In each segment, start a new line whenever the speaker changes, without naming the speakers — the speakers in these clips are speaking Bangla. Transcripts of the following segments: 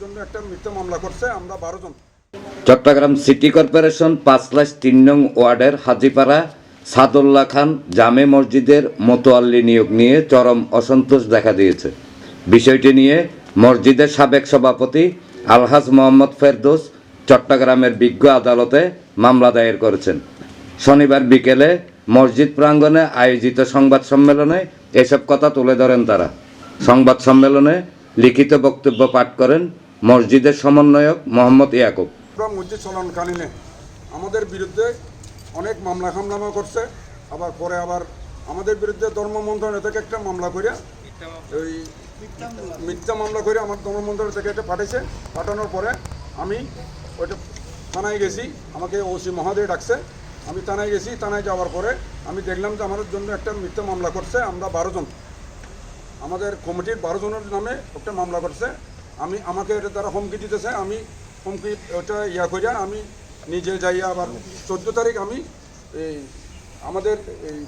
জন্য একটা মিথ্যা মামলা করছে, আমরা বারো জন।
চট্টগ্রাম সিটি কর্পোরেশন পাঁচলাশ তিন নং ওয়ার্ডের হাজিপাড়া সাদুল্লাহ খান জামে মসজিদের মোতোয়াল্লি নিয়োগ নিয়ে চরম অসন্তোষ দেখা দিয়েছে। বিষয়টি নিয়ে মসজিদের সাবেক সভাপতি আলহাজ মোহাম্মদ ফেরদৌস চট্টগ্রামের বিজ্ঞ আদালতে মামলা দায়ের করেছেন। শনিবার বিকেলে মসজিদ প্রাঙ্গণে আয়োজিত সংবাদ সম্মেলনে এসব কথা তুলে ধরেন তারা। সংবাদ সম্মেলনে লিখিত বক্তব্য পাঠ করেন মসজিদের সমন্বয়ক মোহাম্মদ ইয়াকুব।
আমরা মসজিদ চলনকালীনে আমাদের বিরুদ্ধে অনেক মামলা হামলামা করছে, আবার পরে আবার আমাদের বিরুদ্ধে ধর্ম মন্ত্রণালয় থেকে একটা মামলা করে ওই মিথ্যা মামলা করে আমার ধর্ম মন্ত্রণালয় থেকে একটা পাঠিয়েছে পাঠানোর পরে আমি ওইটা থানায় গেছি, আমাকে ওসি মহোদয় ডাকছে। আমি থানায় গেছি, থানায় যাওয়ার পরে আমি দেখলাম যে আমাদের জন্য একটা মিথ্যা মামলা করছে, আমরা বারো জন। আমাদের কমিটির বারো জনের নামে একটা মামলা করছে। আমি, আমাকে এটা তারা হুমকি দিতেছে, আমি হুমকি ওটা ইয়া করিয়া আমি নিজে যাইয়া আবার চোদ্দ তারিখ আমি এই আমাদের এই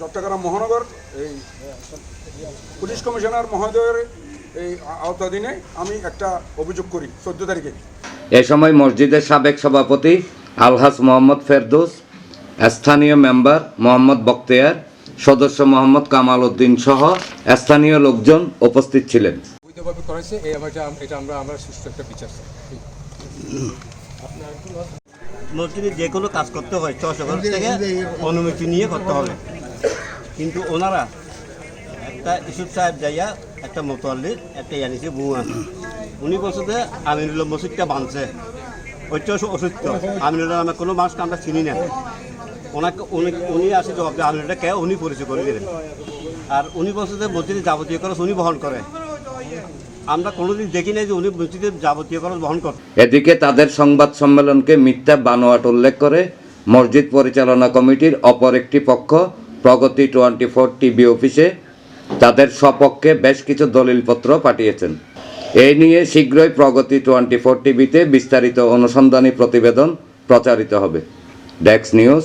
চট্টগ্রাম মহানগর এই পুলিশ কমিশনার মহোদয়ের এই আওতাধীনে আমি একটা অভিযোগ করি চোদ্দ তারিখে।
এ সময় মসজিদের সাবেক সভাপতি আলহাস মোহাম্মদ ফেরদৌস, স্থানীয় মেম্বার মোহাম্মদ বক্তেয়ার সদস্য মোহাম্মদ কামাল উদ্দিন সহ স্থানীয় লোকজন উপস্থিত ছিলেন।
বৈধভাবে করেছে এটা আমরা আমরা সুষ্ঠু একটা বিচার
মসজিদে যে কোনো কাজ করতে হয় চশগর থেকে অনুমতি নিয়ে করতে হবে। কিন্তু ওনারা একটা ইসুফ সাহেব যাইয়া একটা মোতোয়াল্লির একটা ইয়ানিসে বুয়া উনি বলছে যে আমিনুল্লাহ মসজিদটা বানছে। ওইটা অস- অসত্য। আমিনুল্লাহ নামে কোনো মানুষকে আমরা চিনি না। ওনাকে উনি উনি আসে জবাব দিয়ে আমিনুল্লাহ কে? উনি পরিচয় করে দিলেন। আর উনি বলছে যে যাবতীয় খরচ উনি বহন করে। আমরা কোনোদিন দেখি নাই যে উনি মসজিদের যাবতীয় খরচ বহন করে
এদিকে তাদের সংবাদ সম্মেলনকে মিথ্যা বানোয়াট উল্লেখ করে মসজিদ পরিচালনা কমিটির অপর একটি পক্ষ, প্রগতি টোয়েন্টি ফোর টিভি অফিসে, তাদের সপক্ষে বেশ কিছু দলিলপত্র পাঠিয়েছেন। এই নিয়ে শীঘ্রই প্রগতি টোয়েন্টি ফোর টিভিতে বিস্তারিত অনুসন্ধানী প্রতিবেদন প্রচারিত হবে। ডেক্স news